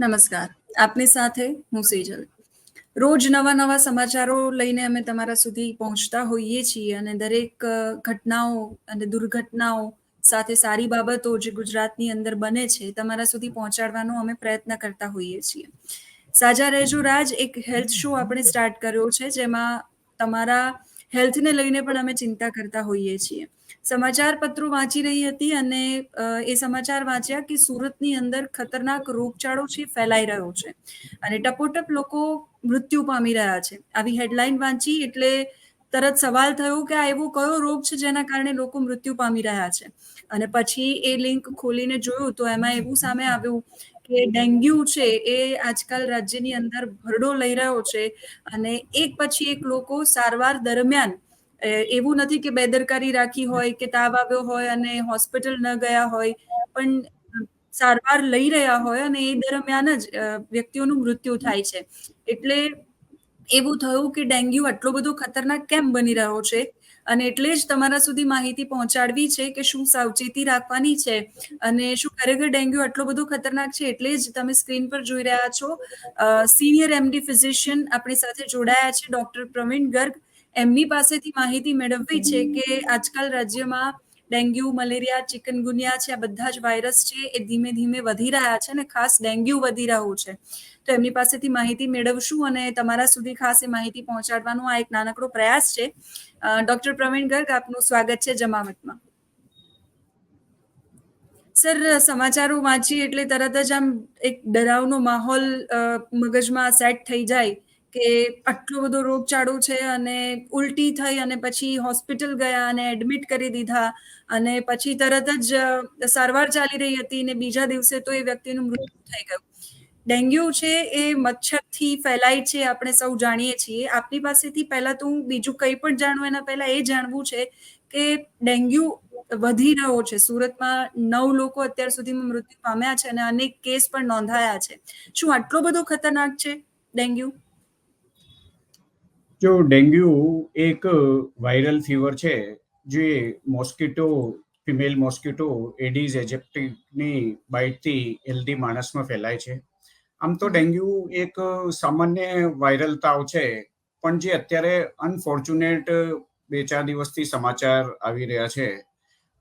નમસ્કાર. આપની સાથે હું સેજલ. રોજ નવા નવા સમાચારો લઈને અમે તમારા સુધી પહોંચતા હોઈએ છીએ અને દરેક ઘટનાઓ અને દુર્ઘટનાઓ સાથે સારી બાબતો જે ગુજરાતની અંદર બને છે, તમારા સુધી પહોંચાડવાનો અમે પ્રયત્ન કરતા હોઈએ છીએ. સાજા રહેજો રાજ, એક હેલ્થ શો આપણે સ્ટાર્ટ કર્યો છે, જેમાં તમારા હેલ્થને લઈને પણ અમે ચિંતા કરતા હોઈએ છીએ. સમાચાર પત્રો વાંચી રહી હતી અને એ સમાચાર વાંચ્યા કે સુરતની અંદર ખતરનાક રોગચાળો છે, ફેલાઈ રહ્યો છે. અને ટપોટપ લોકો મૃત્યુ પામી રહ્યા છે. આવી હેડલાઇન વાંચી એટલે તરત સવાલ થયો કે આ એવો કયો રોગ છે જેના કારણે લોકો મૃત્યુ પામી રહ્યા છે? અને પછી એ લિંક ખોલીને જોયું તો એમાં એવું સામે આવ્યું કે ડેન્ગ્યુ છે એ આજકાલ રાજ્યની અંદર ભરડો લઈ રહ્યો છે અને એક પછી એક લોકો સારવાર દરમિયાન એવું નથી કે બેદરકારી રાખી હોય કે તાવ આવ્યો હોય અને હોસ્પિટલ ન ગયા હોય પણ સારવાર લઈ રહ્યા હોય અને એ દરમિયાન જ વ્યક્તિઓનું મૃત્યુ થાય છે. એટલે એવું થયું કે ડેન્ગ્યુ આટલો બધો ખતરનાક કેમ બની રહ્યો છે? અને એટલે જ તમારા સુધી માહિતી પહોંચાડવી છે કે શું સાવચેતી રાખવાની છે અને શું ખરેખર ડેન્ગ્યુ આટલો બધો ખતરનાક છે એટલે જ તમે સ્ક્રીન પર જોઈ રહ્યા છો સિનિયર એમડી ફિઝિશિયન આપણી સાથે જોડાયા છે, ડોક્ટર પ્રવીણ ગર્ગ. એમની પાસેથી માહિતી મેળવવી છે કે આજકાલ રાજ્યમાં ડેન્ગ્યુ, મલેરિયા, ચિકનગુનિયા છે, આ બધા જ વાયરસ છે એ ધીમે ધીમે વધી રહ્યા છે અને ખાસ ડેન્ગ્યુ વધી રહ્યું છે. તો એમની પાસેથી માહિતી મેળવશું અને તમારા સુધી ખાસ એ માહિતી પહોંચાડવાનો આ એક નાનકડો પ્રયાસ છે. ડોક્ટર પ્રવીણ ગર્ગ, આપનું સ્વાગત છે જમાવટમાં. સર, સમાચારો વાંચી એટલે તરત જ આમ એક ડરાવનો માહોલ મગજમાં સેટ થઈ જાય. કે આટલો બધો રોગચાળો છે અને ઉલટી થઈ અને પછી હોસ્પિટલ ગયા અને એડમિટ કરી દીધા અને પછી તરત જ સારવાર ચાલી રહી હતી ને બીજા દિવસે તો એ વ્યક્તિનું મૃત્યુ થઈ ગયું. ડેન્ગ્યુ છે એ મચ્છરથી ફેલાય છે આપણે સૌ જાણીએ છીએ. આપની પાસેથી પહેલા તો હું બીજું કંઈ પણ જાણું, એના પહેલા એ જાણવું છે કે ડેન્ગ્યુ વધી રહ્યો છે. સુરતમાં નવ લોકો અત્યાર સુધીમાં મૃત્યુ પામ્યા છે અને અનેક કેસ પણ નોંધાયા છે. શું આટલો બધો ખતરનાક છે ડેન્ગ્યુ? જો ડેન્ગ્યુ એક વાયરલ ફીવર છે, જે મોસ્કિટો, ફિમેલ મોસ્કિટો, એડિઝ, એજેપ્ટિકની બાઇટથી હેલ્ધી માણસમાં ફેલાય છે. આમ તો ડેન્ગ્યુ એક સામાન્ય વાયરલ તાવ છે, પણ જે અત્યારે અનફોર્ચ્યુનેટ બે ચાર દિવસથી સમાચાર આવી રહ્યા છે.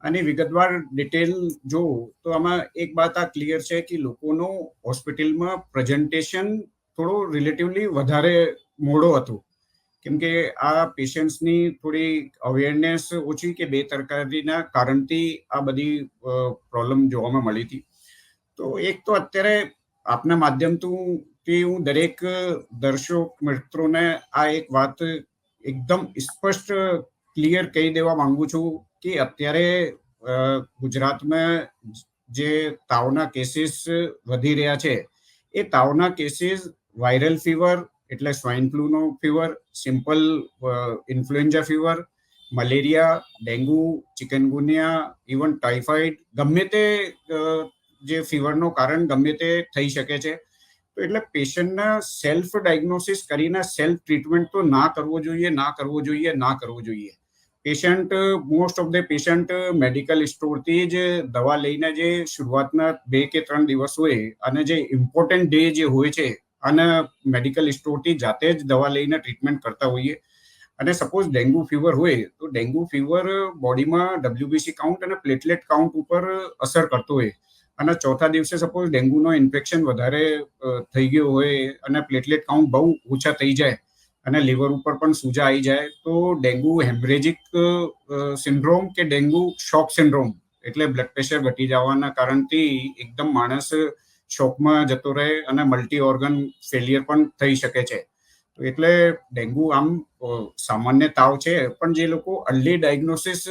અને વિગતવાર ડિટેલ જો, તો આમાં એક વાત આ ક્લિયર છે કે લોકોનું હોસ્પિટલમાં પ્રેઝન્ટેશન થોડો રિલેટિવલી વધારે મોડો હતું. કેમ કે આ પેશન્ટ્સની થોડી અવેરનેસ ઓછી કે બેદરકારીના કારણથી આ બધી પ્રોબ્લેમ જોવામાં મળી હતી. તો એક તો અત્યારે આપના માધ્યમથી હું દરેક દર્શક મિત્રોને આ એક વાત એકદમ સ્પષ્ટ ક્લિયર કહી દેવા માંગુ છું કે અત્યારે અ, ગુજરાતમાં જે તાવના કેસીસ વધી રહ્યા છે એ તાવના કેસીસ વાયરલ ફીવર એટલે swine ફ્લૂનો fever simple influenza fever malaria dengue chikungunya even typhoid ગમે તે જે ફીવરનું કારણ ગમે તે થઈ શકે છે. તો એટલે પેશન્ટના સેલ્ફ ડાયગ્નોસિસ કરીને સેલ્ફ ટ્રીટમેન્ટ તો ના કરવો જોઈએ, ના કરવો જોઈએ, ના કરવો જોઈએ. Patient most of the patient medical સ્ટોરથી જ દવા લઈને જે શરૂઆતના બે કે ત્રણ દિવસ હોય અને જે ઇમ્પોર્ટન્ટ ડે જે હોય છે અને મેડિકલ સ્ટોરથી જાતે જ દવા લઈને ટ્રીટમેન્ટ કરતા હોઈએ. અને સપોઝ ડેન્ગુ ફીવર હોય, તો ડેન્ગુ ફીવર બોડીમાં ડબ્લ્યુબીસી કાઉન્ટ અને પ્લેટલેટ કાઉન્ટ ઉપર અસર કરતો હોય. અને ચોથા દિવસે સપોઝ ડેન્ગુનો ઇન્ફેક્શન વધારે થઈ ગયો હોય અને પ્લેટલેટ કાઉન્ટ બહુ ઓછા થઈ જાય અને લીવર ઉપર પણ સૂજા આવી જાય, તો ડેન્ગુ હેમરેજિક સિન્ડ્રોમ કે ડેન્ગુ શોક સિન્ડ્રોમ એટલે બ્લડ પ્રેશર ઘટી જવાના કારણથી એકદમ માણસ શોકમાં જતો રહે અને મલ્ટી ઓર્ગન ફેલિયર પણ થઈ શકે છે. એટલે ડેન્ગુ આમ સામાન્ય તાવ છે, પણ જે લોકો અર્લી ડાયગ્નોસિસ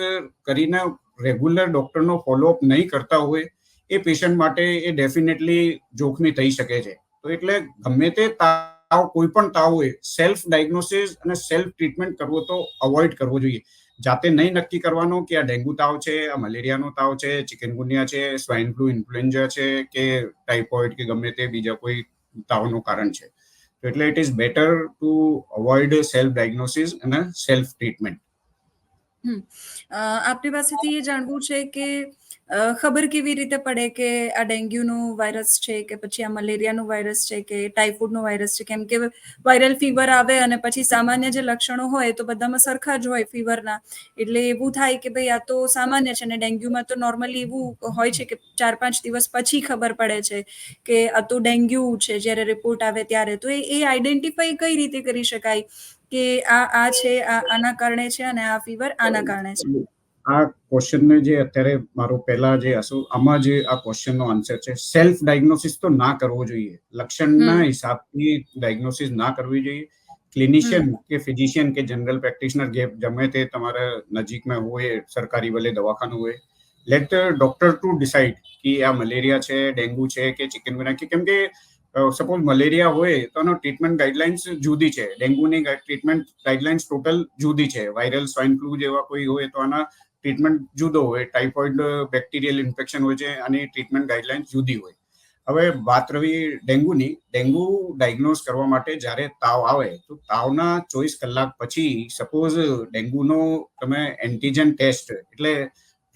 કરીને રેગ્યુલર ડોક્ટરનો ફોલોઅપ નહીં કરતા હોય, એ પેશન્ટ માટે એ ડેફિનેટલી જોખમી થઈ શકે છે. તો એટલે ગમે તે તાવ, કોઈ પણ તાવ હોય સેલ્ફ ડાયગ્નોસિસ અને સેલ્ફ ટ્રીટમેન્ટ કરવો તો અવોઇડ કરવો જોઈએ. જાતે નહીં નક્કી કરવાનો કે આ ડેન્ગુ તાવ છે, આ મલેરિયાનો તાવ છે, ચિકનગુનિયા છે સ્વાઇન ફ્લુ, ઇન્ફ્લુએન્ઝા છે કે ટાઇફોઇડ કે ગમે તે બીજા કોઈ તાવનું કારણ છે. તો એટલે it is better to avoid self diagnosis અને સેલ્ફ ટ્રીટમેન્ટ આપની પાસેથી એ જાણવું છે કે ખબર કેવી રીતે પડે કે આ ડેન્ગ્યુનું વાયરસ છે કે પછી આ મલેરિયાનું વાયરસ છે કે ટાઇફોઇડનું વાયરસ છે? કેમ કે વાયરલ ફીવર આવે અને પછી સામાન્ય જે લક્ષણો હોય તો બધામાં સરખા જ હોય ફીવરના. એટલે એવું થાય કે ભાઈ આ તો સામાન્ય છે અને ડેન્ગ્યુમાં તો નોર્મલી એવું હોય છે કે ચાર પાંચ દિવસ પછી ખબર પડે છે કે આ તો ડેન્ગ્યુ છે, જ્યારે રિપોર્ટ આવે ત્યારે. તો એ એ આઈડેન્ટિફાઈ કઈ રીતે કરી શકાય કે આ આ છે, આ, આના કારણે છે અને આ ફીવર આના કારણે છે? આ ક્વેશ્ચનને જે અત્યારે મારો પહેલા જે હશું આમાં જે આ ક્વેશ્ચનનો આન્સર છે સેલ્ફ ડાયગ્નોસિસ તો ના કરવો જોઈએ. લક્ષણના. હિસાબથી ડાયગ્નોસિસ ના કરવી જોઈએ. ક્લિનિશિયન કે ફિઝિશિયન કે જનરલ પ્રેક્ટિશનર જે ગમે તે તમારા નજીકમાં હોય સરકારી ભલે દવાખાનું હોય લેટ ડોક્ટર ટુ ડિસાઇડ કે આ મલેરિયા છે ડેન્ગુ છે કે ચિકનગુનિયા કે કેમ કે સપોઝ મલેરિયા હોય તો એનો ટ્રીટમેન્ટ ગાઈડલાઇન્સ જુદી છે. ડેન્ગ્યુની ટ્રીટમેન્ટ ગાઈડલાઇન્સ ટોટલ જુદી છે. વાયરલ સ્વાઇન ફ્લૂ જેવા કોઈ હોય તો આના ટ્રીટમેન્ટ જુદો હોય, ટાઇફોઇડ બેક્ટેરિયલ ઇન્ફેક્શન હોય છે અને ટ્રીટમેન્ટ ગાઈડલાઇન્સ જુદી હોય. હવે વાત રહી ડેન્ગ્યુની ડેન્ગ્યુ ડાયગ્નોઝ કરવા માટે જ્યારે તાવ આવે, તો તાવના ચોવીસ કલાક પછી સપોઝ ડેન્ગ્યુનો તમે એન્ટીજન ટેસ્ટ, એટલે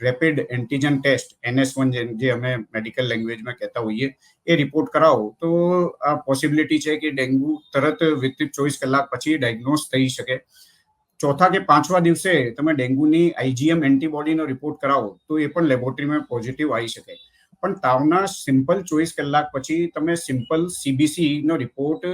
rapid antigen test, NS one જે અમે મેડિકલ લેંગ્વેજમાં કહેતા હોઈએ, એ રિપોર્ટ કરાવો, તો આ પોસિબિલિટી છે કે ડેન્ગ્યુ તરત વિથ ચોવીસ કલાક પછી ડાયગ્નોઝ થઈ શકે. ચોથા કે પાંચમા દિવસે તમે ડેન્ગ્યુની આઈજીએમ એન્ટીબોડીનો રિપોર્ટ કરાવો, તો એ પણ લેબોરેટરીમાં પોઝિટિવ આવી શકે. પણ તાવના સિમ્પલ ચોવીસ કલાક પછી તમે સિમ્પલ સીબીસીનો રિપોર્ટ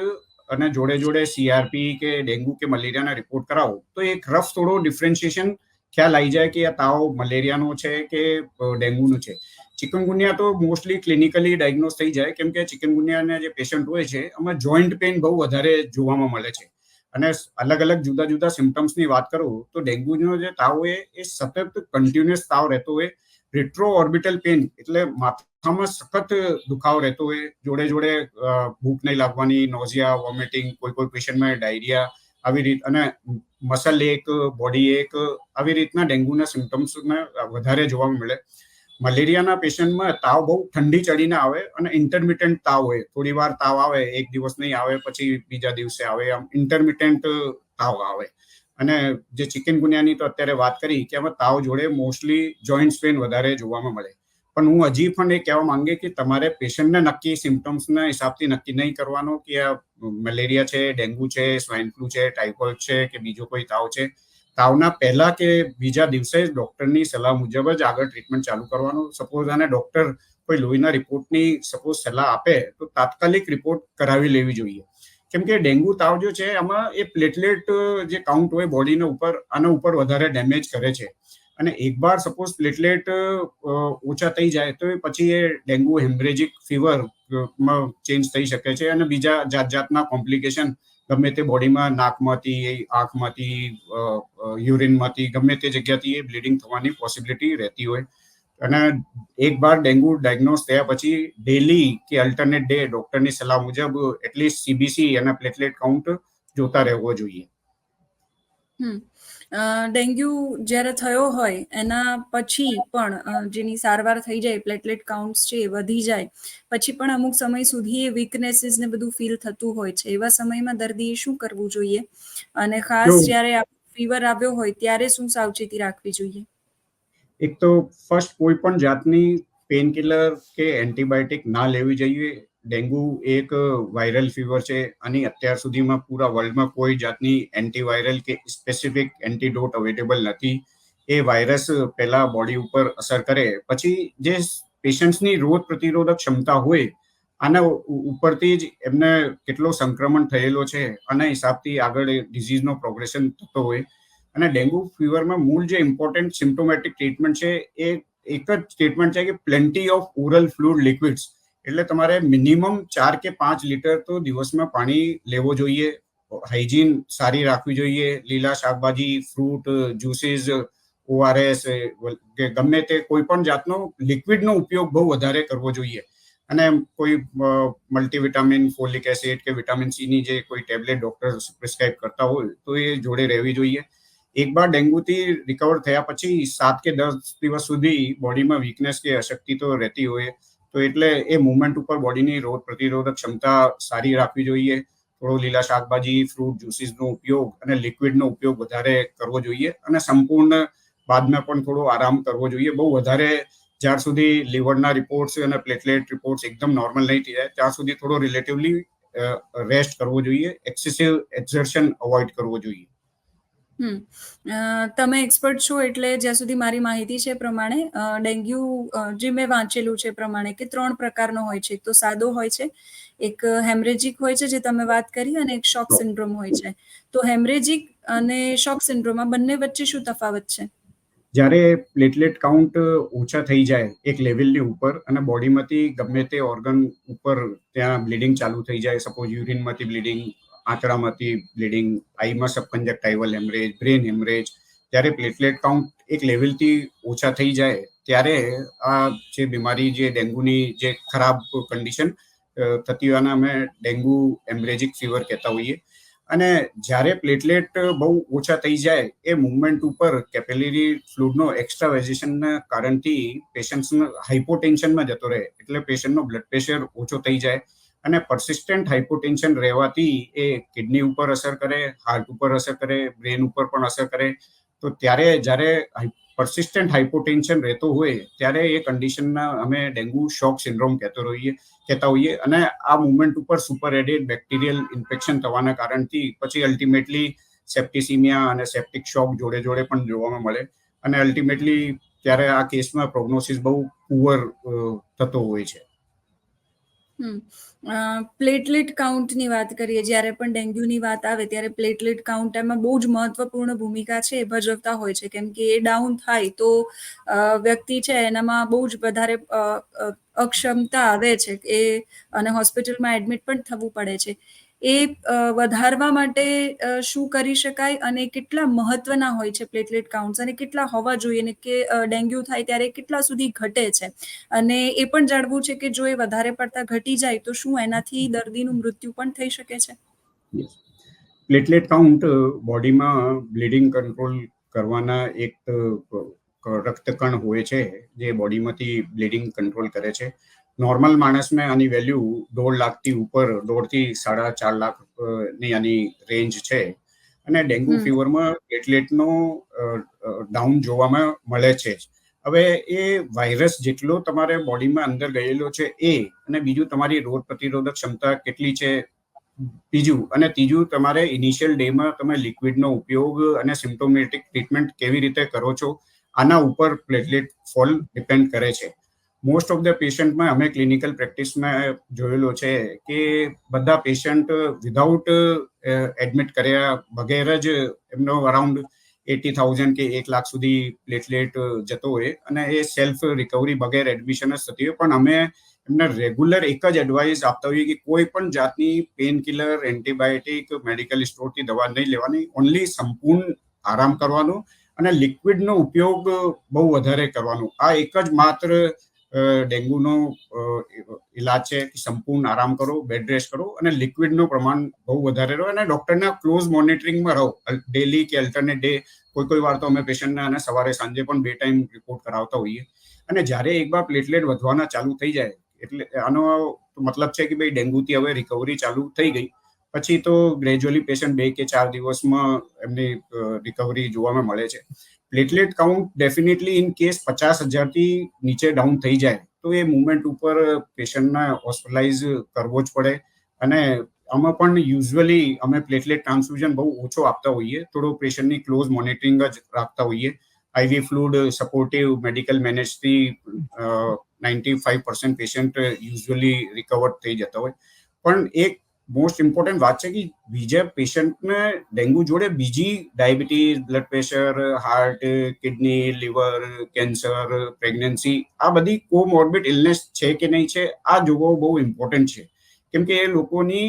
અને જોડે જોડે સીઆરપી કે ડેન્ગ્યુ કે મલેરિયાના રિપોર્ટ કરાવો, તો એક રફ થોડો ડિફરન્શિએશન ખ્યાલ આવી જાય કે આ તાવ મલેરિયાનો છે કે ડેન્ગ્યુનો છે. ચિકનગુનિયા તો મોસ્ટલી ક્લિનિકલી ડાયગ્નોઝ થઈ જાય, કેમ કે ચિકનગુનિયાના જે પેશન્ટ હોય છે એમાં જોઈન્ટ પેઇન બહુ વધારે જોવામાં મળે છે. અને અલગ અલગ જુદા જુદા સિમ્ટમ્સની વાત કરું તો ડેન્ગ્યુનો જે તાવ હોય એ સતત કન્ટિન્યુઅસ તાવ રહેતો હોય. રિટ્રો ઓર્બિટલ પેન એટલે માથામાં સખત દુખાવો રહેતો હોય. જોડે જોડે ભૂખ નહીં લાગવાની નોઝિયા વોમિટિંગ કોઈ કોઈ પેશન્ટમાં ડાયરિયા આવી રીત અને મસલ એક બોડી એક આવી રીતના ડેન્ગ્યુના સિમ્ટમ્સમાં વધારે જોવા મળે. મલેરિયાના પેશન્ટમાં તાવ બહુ ઠંડી ચડીને આવે અને ઇન્ટરમિટન્ટ તાવ હોય. થોડી વાર તાવ આવે, એક દિવસ નહીં આવે, પછી બીજા દિવસે આવે. આમ ઇન્ટરમિટન્ટ તાવ આવે. અને જે ચિકન ગુનિયાની તો અત્યારે વાત કરી કે આમાં તાવ જોડે મોસ્ટલી જોઈન્ટ પેન વધારે જોવામાં મળે. પણ હું હજી પણ એ કહેવા માંગે કે તમારે પેશન્ટને નક્કી સિમ્ટમ્સના હિસાબથી નક્કી નહીં કરવાનો કે આ મલેરિયા છે, ડેન્ગ્યુ છે સ્વાઇન ફ્લૂ છે ટાઇફોઇડ છે કે બીજો કોઈ તાવ છે. તાવના પહેલા કે બીજા દિવસે ડોક્ટરની સલાહ મુજબ જ આગળ ટ્રીટમેન્ટ ચાલુ કરવાનું. સપોઝ અને ડોક્ટર કોઈ લોહીના રિપોર્ટની સપોઝ સલાહ આપે, તો તાત્કાલિક રિપોર્ટ કરાવી લેવી જોઈએ. કેમ કે ડેન્ગ્યુ તાવ જો છે, આમાં એ પ્લેટલેટ જે કાઉન્ટ હોય બોડીના ઉપર, આના ઉપર વધારે ડેમેજ કરે છે. અને એક વાર સપોઝ પ્લેટલેટ ઓછા થઈ જાય, તો પછી એ ડેન્ગ્યુ હેમરેજિક ફીવરમાં ચેન્જ થઈ શકે છે અને બીજા જાત જાતના કોમ્પ્લિકેશન ગમે તે બોડીમાં નાકમાંથી, આંખમાંથી યુરિનમાંથી, ગમે તે જગ્યાથી એ બ્લીડિંગ થવાની પોસિબિલિટી રહેતી હોય. અને એક વાર ડેન્ગ્યુ ડાયગ્નોઝ થયા પછી ડેલી કે અલ્ટરનેટ ડે ડોક્ટરની સલાહ મુજબ એટલીસ્ટ સીબીસી અને પ્લેટલેટ કાઉન્ટ જોતા રહેવો જોઈએ. હમ. ડેન્ગ્યુ જ્યારે થયો હોય એના પછી પણ જેની સારવાર થઈ જાય પ્લેટલેટ કાઉન્ટ્સ છે એ વધી જાય. પછી પણ અમુક સમય સુધી એ વીકનેસીસ ને બધું ફીલ થતું હોય છે. એવા સમયમાં દર્દીએ શું કરવું જોઈએ? અને ખાસ જ્યારે ફીવર આવ્યો હોય ત્યારે શું સાવચેતી રાખવી જોઈએ? એક તો ફર્સ્ટ કોઈ પણ જાતની પેનકિલર કે એન્ટીબાયોટિક ના લેવી જોઈએ. ડેન્ગ્યુ એક વાયરલ ફીવર છે અને અત્યાર સુધીમાં પૂરા વર્લ્ડમાં કોઈ જાતની એન્ટીવાયરલ કે સ્પેસિફિક એન્ટીડોટ અવેલેબલ નથી. એ વાયરસ પહેલા બોડી ઉપર અસર કરે. પછી જે પેશન્ટ્સની રોગ પ્રતિરોધક ક્ષમતા હોય, આના ઉપરથી જ એમને કેટલો સંક્રમણ થયેલો છે, આના હિસાબથી આગળ ડિઝીઝનો પ્રોગ્રેશન થતો હોય. અને ડેન્ગ્યુ ફીવરમાં મૂળ જે ઇમ્પોર્ટન્ટ સિમ્ટોમેટિક ટ્રીટમેન્ટ છે, એ એક જ ટ્રીટમેન્ટ છે કે plenty of oral fluid liquids એટલે તમારે મિનિમમ ચાર કે પાંચ લીટર તો દિવસમાં પાણી લેવો જોઈએ. હાઇજીન સારી રાખવી જોઈએ. લીલા શાકભાજી ફ્રૂટ જ્યુસીસ ઓઆરએસ કે ગમે તે કોઈ પણ જાતનો લિક્વિડનો ઉપયોગ બહુ વધારે કરવો જોઈએ. અને કોઈ મલ્ટીવિટામિન ફોલિક એસિડ કે વિટામિન સીની જે કોઈ ટેબ્લેટ ડોક્ટર પ્રિસ્ક્રાઇબ કરતા હોય તો એ જોડે રહેવી જોઈએ. એક બાર ડેન્ગ્યુથી રિકવર થયા પછી સાત કે દસ દિવસ સુધી બોડીમાં વીકનેસ કે અશક્તિ તો રહેતી હોય. તો એટલે એ મુવમેન્ટ ઉપર બોડીની રોગ પ્રતિરોધક ક્ષમતા સારી રાખવી જોઈએ. થોડો લીલા શાકભાજી ફ્રૂટ જ્યુસીસનો ઉપયોગ અને લિક્વિડનો ઉપયોગ વધારે કરવો જોઈએ અને સંપૂર્ણ બાદમાં પણ થોડો આરામ કરવો જોઈએ. બહુ વધારે જ્યાર સુધી લીવરના રિપોર્ટ્સ અને પ્લેટલેટ રિપોર્ટ્સ એકદમ નોર્મલ નહીં થઈ જાય ત્યાં સુધી થોડો રિલેટિવલી રેસ્ટ કરવો જોઈએ. એક્સેસિવ એક્ઝર્શન અવોઇડ કરવો જોઈએ. હમ. તમે એક્સપર્ટ છો એટલે જ્યાં સુધી મારી માહિતી છે પ્રમાણે ડેન્ગ્યુ જે મેં વાંચેલું છે પ્રમાણે કે ત્રણ પ્રકારનો હોય છે. એક તો સાદો હોય છે એક હેમરેજિક હોય છે જે તમે વાત કરી અને એક શોક સિન્ડ્રોમ હોય છે. તો હેમરેજિક અને શોક સિન્ડ્રોમ આ બંને વચ્ચે શું તફાવત છે? જ્યારે પ્લેટલેટ કાઉન્ટ ઓછા થઈ જાય એક લેવલની ઉપર અને બોડીમાંથી ગમે તે ઓર્ગન ઉપર ત્યાં બ્લીડિંગ ચાલુ થઈ જાય સપોઝ યુરિનમાંથી બ્લીડિંગ આંતરડામાંથી બ્લીડિંગ આઈમાં સબકન્જક્ટાઇવલ હેમરેજ બ્રેન હેમરેજ ત્યારે પ્લેટલેટ કાઉન્ટ એક લેવલથી ઓછા થઈ જાય, ત્યારે આ જે બીમારી, જે ડેન્ગ્યુની જે ખરાબ કન્ડિશન થતી હોય અમે ડેન્ગ્યુ એમ્બ્રેજિક ફીવર કહેતા હોઈએ. અને જ્યારે પ્લેટલેટ બહુ ઓછા થઈ જાય, એ મુવમેન્ટ ઉપર કેપેલરી ફ્લુડનો એક્સ્ટ્રાવાઇઝેશનના કારણથી પેશન્ટ્સ હાઇપોટેન્શનમાં જતો રહે, એટલે પેશન્ટનો બ્લડ પ્રેશર ઓછો થઈ જાય. અને પરસિસ્ટન્ટ હાઇપોટેન્શન રહેવાથી એ કિડની ઉપર અસર કરે હાર્ટ ઉપર અસર કરે બ્રેન ઉપર પણ અસર કરે. તો ત્યારે જ્યારે પરસિસ્ટન્ટ હાઇપોટેન્શન રહેતો હોય, ત્યારે એ કન્ડિશનના અમે ડેન્ગ્યુ શોક સિન્ડ્રોમ કહેતો રહીએ, કહેતા હોઈએ. અને આ મુવમેન્ટ ઉપર સુપર એડેડ બેક્ટેરિયલ ઇન્ફેક્શન થવાના કારણથી પછી અલ્ટિમેટલી સેપ્ટિસિમિયા અને સેપ્ટિક શોક જોડે જોડે પણ જોવામાં મળે. અને અલ્ટિમેટલી ત્યારે આ કેસમાં પ્રોગ્નોસિસ બહુ પુઅર થતો હોય છે. પ્લેટલેટ કાઉન્ટની વાત કરીએ, જ્યારે પણ ડેન્ગ્યુની વાત આવે, ત્યારે પ્લેટલેટ કાઉન્ટ એમાં બહુ જ મહત્વપૂર્ણ ભૂમિકા છે, એ ભજવતા હોય છે. કેમ કે એ ડાઉન થાય તો વ્યક્તિ છે એનામાં બહુ જ વધારે અક્ષમતા આવે છે, એ અને હોસ્પિટલમાં એડમિટ પણ થવું પડે છે. એ વધારવા માટે શું કરી શકાય અને કેટલા મહત્વના હોય છે પ્લેટલેટ કાઉન્ટ્સ અને કેટલા હોવા જોઈએ ને કે ડેન્ગ્યુ થાય ત્યારે કેટલા સુધી ઘટે છે? અને એ પણ જાણવું છે કે જો એ વધારે પડતા ઘટી જાય તો શું એનાથી દર્દીનું મૃત્યુ પણ થઈ શકે છે? પ્લેટલેટ કાઉન્ટ બોડીમાં બ્લીડિંગ કંટ્રોલ કરવાના એક રક્તકણ હોય છે જે બોડીમાંથી બ્લીડિંગ કંટ્રોલ કરે છે. નોર્મલ માણસને આની વેલ્યુ દોઢ લાખથી ઉપર દોઢથી સાડા ચાર લાખની આની રેન્જ છે. અને ડેન્ગ્યુ. ફીવરમાં પ્લેટલેટનો ડાઉન જોવામાં મળે છે જ. હવે એ વાયરસ જેટલો તમારે બોડીમાં અંદર ગયેલો છે એ અને બીજું તમારી રોગ પ્રતિરોધક ક્ષમતા કેટલી છે બીજું અને ત્રીજું તમારે ઇનિશિયલ ડેમાં તમે લિક્વિડનો ઉપયોગ અને સિમ્ટોમેટિક ટ્રીટમેન્ટ કેવી રીતે કરો છો આના ઉપર પ્લેટલેટ ફોલ ડિપેન્ડ કરે છે. મોસ્ટ ઓફ ધ પેશન્ટમાં અમે ક્લિનિકલ પ્રેક્ટિસમાં જોયેલો છે કે બધા પેશન્ટ વિધાઉટ એડમિટ કર્યા વગેરે જ એમનો અરાઉન્ડ એટી થાઉઝન્ડ કે એક લાખ સુધી પ્લેટલેટ જતો હોય અને એ સેલ્ફ રિકવરી વગેર એડમિશન જ થતી હોય. પણ અમે એમને રેગ્યુલર એક જ એડવાઇસ આપતા હોઈએ કે કોઈ પણ જાતની પેન કિલર એન્ટીબાયોટિક મેડિકલ સ્ટોરથી દવા નહીં લેવાની. ઓનલી સંપૂર્ણ આરામ કરવાનો અને લિક્વિડનો ઉપયોગ બહુ વધારે કરવાનો. આ એક જ માત્ર ડેન્ગ્યુનો ઇલાજ છે કે સંપૂર્ણ આરામ કરો, બેડ રેસ્ટ કરો અને લિક્વિડનું પ્રમાણ બહુ વધારે રહો અને ડોક્ટરના ક્લોઝ મોનિટરિંગમાં રહો. ડેલી કે અલ્ટરનેટ ડે કોઈ કોઈ વાર તો અમે પેશન્ટને અને સવારે સાંજે પણ બે ટાઈમ રિપોર્ટ કરાવતા હોઈએ. અને જ્યારે એકવાર પ્લેટલેટ વધવાના ચાલુ થઈ જાય, એટલે આનો મતલબ છે કે ભાઈ ડેન્ગ્યુથી હવે રિકવરી ચાલુ થઈ ગઈ. પછી તો ગ્રેજ્યુઅલી પેશન્ટ બે કે ચાર દિવસમાં એમની રિકવરી જોવામાં મળે છે. Platelet count definitely in case પચાસ હજારથી નીચે ડાઉન થઈ જાય, તો એ મુવમેન્ટ ઉપર પેશન્ટને હોસ્પિટલાઇઝ કરવો જ પડે. અને આમાં પણ યુઝ્યુઅલી અમે પ્લેટલેટ ટ્રાન્સફ્યુઝન બહુ ઓછો આપતા હોઈએ, થોડો પેશન્ટની ક્લોઝ મોનિટરિંગ જ રાખતા હોઈએ. IV fluid supportive medical મેનેજથી ninety five percent patient usually recover થઈ જતા હોય. પણ એક મોસ્ટ ઇમ્પોર્ટન્ટ વાત છે કે બીજા પેશન્ટને ડેન્ગ્યુ જોડે બીજી diabetes blood pressure heart kidney liver cancer pregnancy આ બધી કોમોર્બિડ ઇલનેસ છે કે નહીં છે, આ જોવો બહુ ઇમ્પોર્ટન્ટ છે. કેમ કે એ લોકોની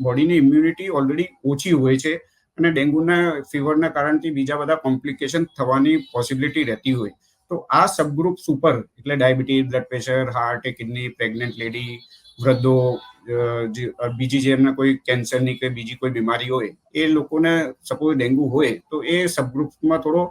બોડીની ઇમ્યુનિટી ઓલરેડી ઓછી હોય છે અને ડેન્ગ્યુના ફીવરના કારણથી બીજા બધા કોમ્પ્લિકેશન થવાની પોસિબિલિટી રહેતી હોય. તો આ સબગ્રુપ સુપર એટલે diabetes blood pressure heart kidney pregnant lady વૃદ્ધો બીજી જે એમને કોઈ કેન્સરની કે બીજી કોઈ બીમારી હોય એ લોકોને સપોઝ ડેન્ગ્યુ હોય તો એ સબગ્રુપમાં થોડો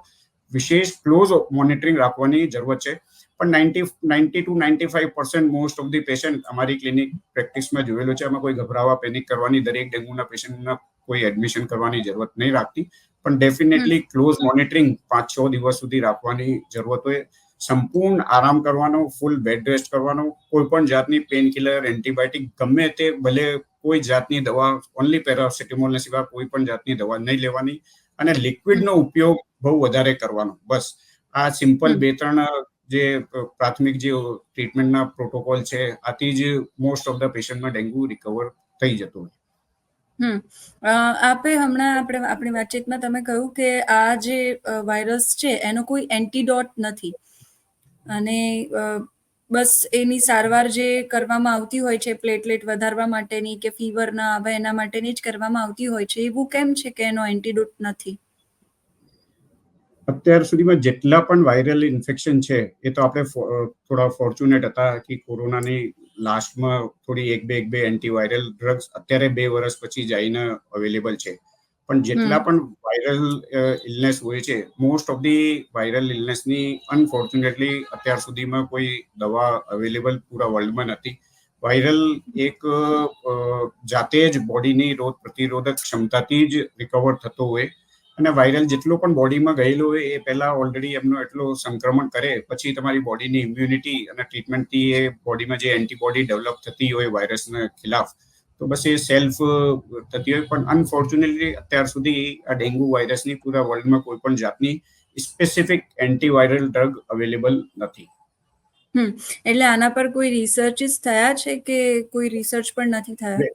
વિશેષ ક્લોઝ મોનિટરિંગ રાખવાની જરૂરત છે. પણ ninety ninety two ninety five percent most of the patient અમારી ક્લિનિક પ્રેક્ટિસમાં જોયેલો છે. એમાં કોઈ ગભરાવા પેનિક કરવાની દરેક ડેન્ગ્યુના પેશન્ટના કોઈ એડમિશન કરવાની જરૂરત નહીં રાખતી. પણ ડેફિનેટલી ક્લોઝ મોનિટરિંગ પાંચ છ દિવસ સુધી રાખવાની જરૂરત હોય. સંપૂર્ણ આરામ કરવાનો ફૂલ બેડ રેસ્ટ કરવાનો કોઈ પણ જાતની પેન કિલર એન્ટીબાયોટિક ગમે તે ભલે કોઈ જાતની દવા ઓનલી પેરાસિટેમોલને સિવાય કોઈ પણ જાતની દવા નહીં લેવાની. અને લિક્વિડનો ઉપયોગ બહુ વધારે કરવાનો. બસ. આ સિમ્પલ બે ત્રણ જે પ્રાથમિક જે ટ્રીટમેન્ટના પ્રોટોકોલ છે આથી જ મોસ્ટ ઓફ ધ પેશન્ટમાં ડેન્ગ્યુ રિકવર થઈ જતું હોય. હમ. આપે હમણાં આપણે આપણી વાતચીતમાં તમે કહ્યું કે આ જે વાયરસ છે એનો કોઈ એન્ટીડોટ નથી. અને બસ એની સારવાર જે કરવામાં આવતી હોય છે પ્લેટલેટ વધારવા માટેની કે ફીવરના આવે એના માટેની જ કરવામાં આવતી હોય છે એવું કેમ છે કે એનો એન્ટીડોટ નથી? અત્યાર સુધીમાં જેટલા પણ વાયરલ ઇન્ફેક્શન છે એ તો આપણે થોડા ફોર્ચ્યુનેટ હતા કે કોરોનાની લાસ્ટમાં થોડી એક બે એક બે એન્ટીવાયરલ ડ્રગ્સ અત્યારે બે વર્ષ પછી જઈને અવેલેબલ છે. પણ જેટલા પણ વાયરલ ઇલનેસ હોય છે. મોસ્ટ ઓફ ધી વાયરલ ઇલનેસની અનફોર્ચ્યુનેટલી અત્યાર સુધીમાં કોઈ દવા અવેલેબલ પૂરા વર્લ્ડમાં નથી. વાયરલ એક જાતે જ બોડીની રોગ પ્રતિરોધક ક્ષમતાથી જ રિકવર થતો હોય. અને વાયરલ જેટલો પણ બોડીમાં ગયેલો હોય, એ પહેલા ઓલરેડી એમનો એટલો સંક્રમણ કરે. પછી તમારી બોડીની ઇમ્યુનિટી અને ટ્રીટમેન્ટથી એ બોડીમાં જે એન્ટીબોડી ડેવલપ થતી હોય વાયરસના ખિલાફ તો બસ એ સેલ્ફ થતી હોય. પણ અનફોર્ચ્યુનેટલી અત્યાર સુધી આ ડેન્ગ્યુ વાયરસની પૂરા વર્લ્ડમાં કોઈ પણ જાતની સ્પેસિફિક એન્ટીવાયરલ ડ્રગ અવેલેબલ નથી. એટલે આના પર કોઈ રિસર્ચિસ થયા છે કે કોઈ રિસર્ચ પણ નથી થયા?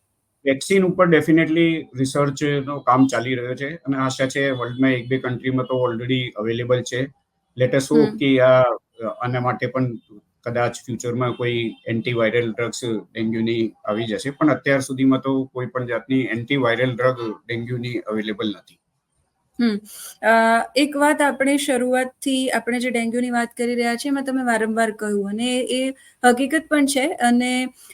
વેક્સિન ઉપર ડેફિનેટલી રિસર્ચનો કામ ચાલી રહ્યો છે. અને આશા છે વર્લ્ડમાં એક બે કન્ટ્રીમાં તો ઓલરેડી અવેલેબલ છે. લેટેસ્ટ હોપ કે આ આના માટે પણ કદાચ ફ્યુચરમાં કોઈ એન્ટીવાયરલ ડ્રગ્સ ડેન્ગ્યુની આવી જશે. પણ અત્યાર સુધીમાં તો કોઈ પણ જાતની એન્ટીવાયરલ ડ્રગ ડેન્ગ્યુની અવેલેબલ નથી. એક વાત આપણે શરૂઆતથી આપણે જે ડેન્ગ્યુની વાત કરી રહ્યા છીએ એમાં તમે વારંવાર કહ્યું અને એ હકીકત પણ છે અને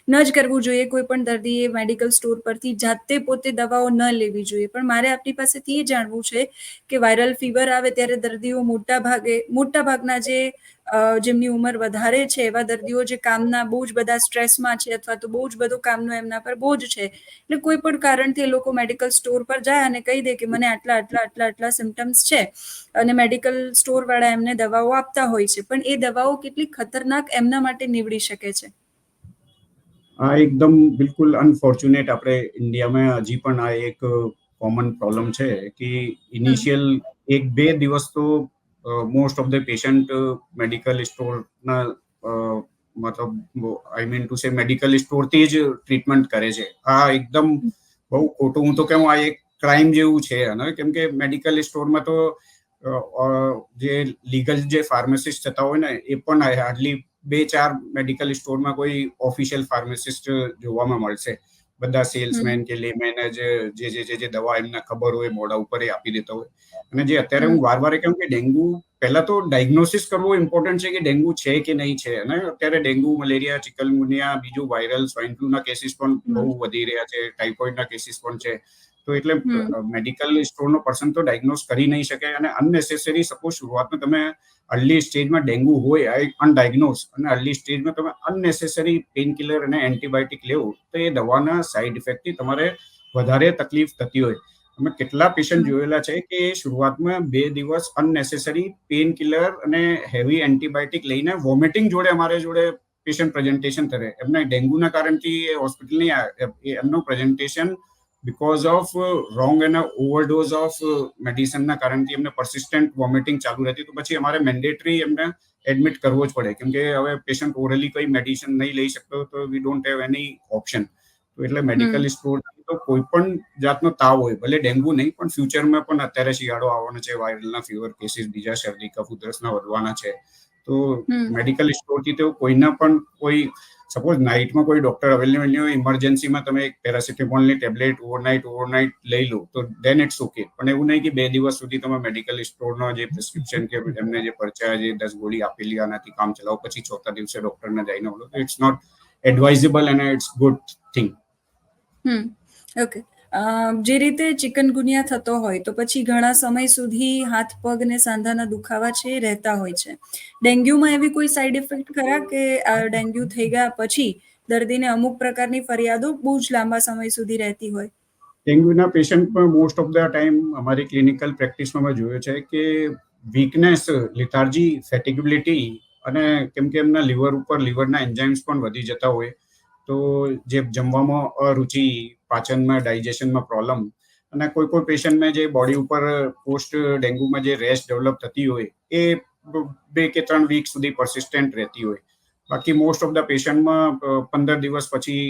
ન જ કરવું જોઈએ કોઈ પણ દર્દીએ મેડિકલ સ્ટોર પરથી જાતે પોતે દવાઓ ન લેવી જોઈએ. પણ મારે આપની પાસેથી એ જાણવું છે કે વાયરલ ફીવર આવે ત્યારે દર્દીઓ મોટા ભાગે મોટા ભાગના જે જેમની ઉંમર વધારે છે, એવા દર્દીઓ જે કામના બહુ જ બધા સ્ટ્રેસમાં છે અથવા તો બહુ જ બધો કામનો એમના પર બોજ છે. એટલે કોઈ પણ કારણથી એ લોકો મેડિકલ સ્ટોર પર જાય અને કહી દે કે મને આટલા આટલા આટલા આટલા સિમ્ટમ્સ છે અને મેડિકલ સ્ટોર વાળા એમને દવાઓ આપતા હોય છે. પણ એ દવાઓ કેટલી ખતરનાક એમના માટે નીવડી શકે છે. આ એકદમ બિલકુલ અનફોર્ચ્યુનેટ આપણે ઇન્ડિયામાં હજી પણ આ એક કોમન પ્રોબ્લેમ છે કે ઇનિશિયલ એક બે દિવસ તો most of the patient medical સ્ટોરના મતલબ I mean to say medical સ્ટોરથી જ ટ્રીટમેન્ટ કરે છે. આ એકદમ બહુ ખોટું. હું તો કહું, આ એક ક્રાઇમ જેવું છે અને કેમ કે મેડિકલ સ્ટોરમાં તો જે લીગલ જે ફાર્માસિસ્ટ થતા હોય ને, એ પણ હાર્ડલી બે ચાર મેડિકલ સ્ટોરમાં કોઈ ઓફિશિયલ ફાર્માસિસ્ટ જોવામાં મળશે. બધા સેલ્સમેન કે લેમેન જે જે જે જે દવા એમના ખબર હોય મોડા ઉપર એ આપી દેતા હોય. અને જે અત્યારે હું વાર વારે કહું કે ડેન્ગ્યુ પહેલા તો ડાયગ્નોસિસ કરવું ઇમ્પોર્ટન્ટ છે કે ડેન્ગ્યુ છે કે નહીં છે. અને અત્યારે ડેન્ગ્યુ મલેરિયા ચિકનગુનિયા બીજું વાયરલ સ્વાઇન ફ્લુના કેસીસ પણ બહુ વધી રહ્યા છે ટાઇફોઇડના કેસીસ પણ છે. તો એટલે મેડિકલ સ્ટોરનો પર્સન તો ડાયગ્નોઝ કરી નહીં શકે અને અનનેસેસરી સપોઝ શરૂઆતમાં તમે અર્લી સ્ટેજમાં ડેન્ગ્યુ હોય અનડાયગ્નોઝ અને અર્લી સ્ટેજમાં તમે અનનેસેસરી પેઇન કિલર અને એન્ટીબાયોટિક લેવો તો એ દવાના સાઇડ ઇફેક્ટથી તમારે વધારે તકલીફ થતી હોય. અમે કેટલા પેશન્ટ જોયેલા છે કે શરૂઆતમાં બે દિવસ અનનેસેસરી પેઇન કિલર અને હેવી એન્ટીબાયોટિક લઈને વોમિટિંગ જોડે અમારે જોડે પેશન્ટ પ્રેઝન્ટેશન કરે. એમને ડેન્ગ્યુના કારણથી એ હોસ્પિટલ નહીં એમનું presentation because of wrong and overdose of મેડિસિનના કારણથી એમને પરસિસ્ટન્ટ વોમિટિંગ ચાલુ રહેતી. તો પછી અમારે મેન્ડેટરી એમને એડમિટ કરવો જ પડે. કેમ કે હવે પેશન્ટ ઓરલી કોઈ મેડિસિન નહીં લઈ શકતો તો we don't have any option તો એટલે મેડિકલ સ્ટોર તો કોઈ પણ જાતનો તાવ હોય ભલે ડેન્ગ્યુ નહીં પણ ફ્યુચરમાં પણ અત્યારે શિયાળો આવવાનો છે વાયરલના ફીવર કેસીસ બીજા શરદી કફ ઉધરસના વધવાના છે. તો મેડિકલ સ્ટોરથી તો કોઈના પણ કોઈ સપોઝ નાઇટમાં કોઈ ડોક્ટર અવેલેબલ નહીં હોય ઇમરજન્સીમાં તમે એક પેરાસિટેમોલની ટેબ્લેટ ઓવરનાઇટ ઓવરનાઇટ લઈ લો, તો દેન ઇટ્સ ઓકે પણ એવું નહીં કે બે દિવસ સુધી તમે મેડિકલ સ્ટોરનો જે પ્રિસ્ક્રિપ્શન કે એમને જે પરચા જે દસ ગોળી આપેલી, આનાથી કામ ચલાવો, પછી ચોથા દિવસે ડોક્ટરને જઈને બોલો. It's not advisable and it's good thing okay જે રીતે ચિકનગુનિયા થતો હોય, તો પછી ઘણા સમય સુધી હાથ, પગ ને સાંધાના દુખાવા છે, રહેતા હોય છે. ડેન્ગ્યુમાં એવી કોઈ સાઈડ ઇફેક્ટ ખરા કે ડેન્ગ્યુ થઈ ગયા પછી દર્દીને અમુક પ્રકારની ફરિયાદો બહુ જ લાંબા સમય સુધી રહેતી હોય? ડેન્ગ્યુના પેશન્ટ પણ મોસ્ટ ઓફ ધ ટાઈમ અમારી ક્લિનિકલ પ્રેક્ટિસમાં મેં જોયો છે કે વીકનેસ લિથાર્જી ફેટિગિબિલિટી અને કેમ કે એમના લીવર ઉપર લીવરના એન્ઝાઇમ્સ પણ વધી જતા હોય. તો જે જમવામાં અરુચિ, પાચનમાં, ડાયજેશનમાં પ્રોબ્લેમ અને કોઈ કોઈ પેશન્ટને જે બોડી ઉપર પોસ્ટ ડેન્ગ્યુમાં જે રેશ ડેવલપ થતી હોય, એ બે કે ત્રણ વીક સુધી પરસિસ્ટન્ટ રહેતી હોય. બાકી મોસ્ટ ઓફ ધ પેશન્ટમાં પંદર દિવસ પછી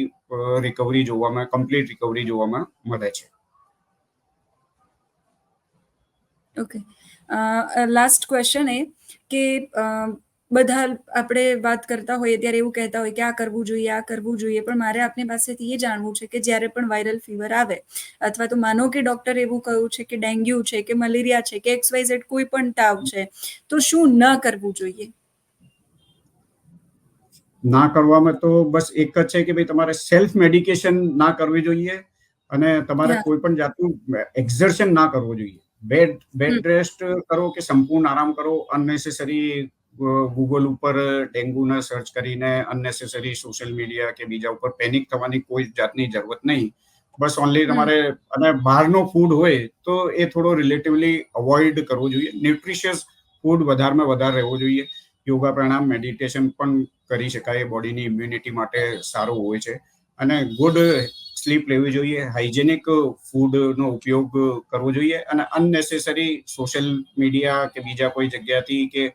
રિકવરી જોવામાં કમ્પ્લીટ રિકવરી જોવામાં મળે છે. ઓકે લાસ્ટ ક્વેશ્ચન એ કે બધા આપણે વાત કરતા હોઈએ ત્યારે એવું કહેતા હોય કે આ કરવું જોઈએ આ કરવું જોઈએ. પણ મારે આપની પાસેથી એ જાણવું છે કે જ્યારે પણ વાયરલ ફીવર આવે અથવા તો માનો કે ડોક્ટર એવું કહ્યું છે કે ડેન્ગ્યુ છે કે મલેરિયા છે કે એક્સ વાય ઝેડ કોઈ પણ તાવ છે તો શું ન કરવું જોઈએ? ના કરવામાં તો બસ એક જ છે કે ભાઈ તમારે સેલ્ફ મેડિકેશન ના કરવી જોઈએ અને તમારે હા. કોઈ પણ જાતનું એક્ઝર્શન ના કરવું જોઈએ. બેડ બેડ રેસ્ટ કરો કે સંપૂર્ણ આરામ કરો અનનેસેસરી ગૂગલ ઉપર ડેન્ગ્યુના સર્ચ કરીને અનનેસેસરી સોશિયલ મીડિયા કે બીજા ઉપર પેનિક થવાની કોઈ જાતની જરૂરત નહીં. બસ ઓનલી તમારે અને બહારનો ફૂડ હોય તો એ થોડો રિલેટિવલી અવોઇડ કરવો જોઈએ. ન્યુટ્રિશિયસ ફૂડ વધારેમાં વધારે રહેવો જોઈએ. યોગા પ્રાણાયામ મેડિટેશન પણ કરી શકાય. બોડીની ઇમ્યુનિટી માટે સારું હોય છે. અને ગુડ સ્લીપ લેવી જોઈએ, હાઇજેનિક ફૂડનો ઉપયોગ કરવો જોઈએ અને અનનેસેસરી સોશિયલ મીડિયા કે બીજા કોઈ જગ્યાથી કે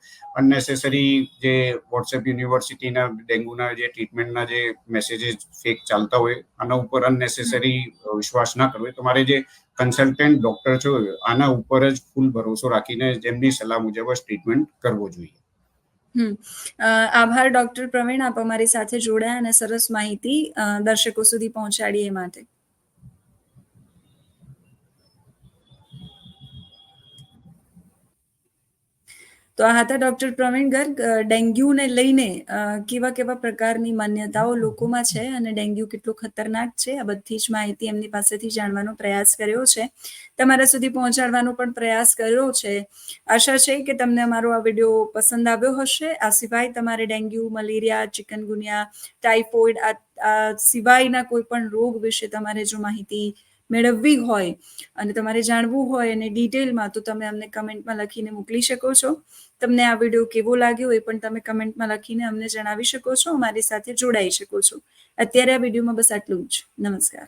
અનનેસેસરી જે વોટ્સએપ યુનિવર્સિટીના ડેન્ગ્યુના જે ટ્રીટમેન્ટના જે મેસેજીસ ફેક ચાલતા હોય, આના ઉપર અનનેસેસરી વિશ્વાસ ના કરવો તમારે જે કન્સલ્ટન્ટ ડોક્ટર છો, આના ઉપર જ ફૂલ ભરોસો રાખીને જેમની સલાહ મુજબ જ ટ્રીટમેન્ટ કરવો જોઈએ. આભાર ડોક્ટર પ્રવીણ આપ અમારી સાથે જોડાયા અને સરસ માહિતી દર્શકો સુધી પહોંચાડી એ માટે. તો આ હતા ડોક્ટર પ્રવીણ ગર્ગ ડેન્ગ્યુને લઈને કેવા કેવા પ્રકારની માન્યતાઓ લોકોમાં છે અને ડેન્ગ્યુ કેટલું ખતરનાક છે, આ બધી જ માહિતી એમની પાસેથી જાણવાનો પ્રયાસ કર્યો છે. તમારા સુધી પહોંચાડવાનો પણ પ્રયાસ કર્યો છે. આશા છે કે તમને અમારો આ વીડિયો પસંદ આવ્યો હશે. આ સિવાય તમારે ડેન્ગ્યુ, મલેરિયા, ચિકનગુનિયા ટાઇફોઇડ આ સિવાયના કોઈ પણ રોગ વિશે તમારે જો માહિતી મેળવવી હોય અને તમારે જાણવું હોય અને ડિટેલમાં તો તમે અમને કમેન્ટમાં લખીને મોકલી શકો છો. તમને આ વીડિયો કેવો લાગ્યો એ પણ તમે કમેન્ટમાં લખીને અમને જણાવી શકો છો, અમારી સાથે જોડાઈ શકો છો. અત્યારે આ વિડીયોમાં બસ આટલું જ. નમસ્કાર.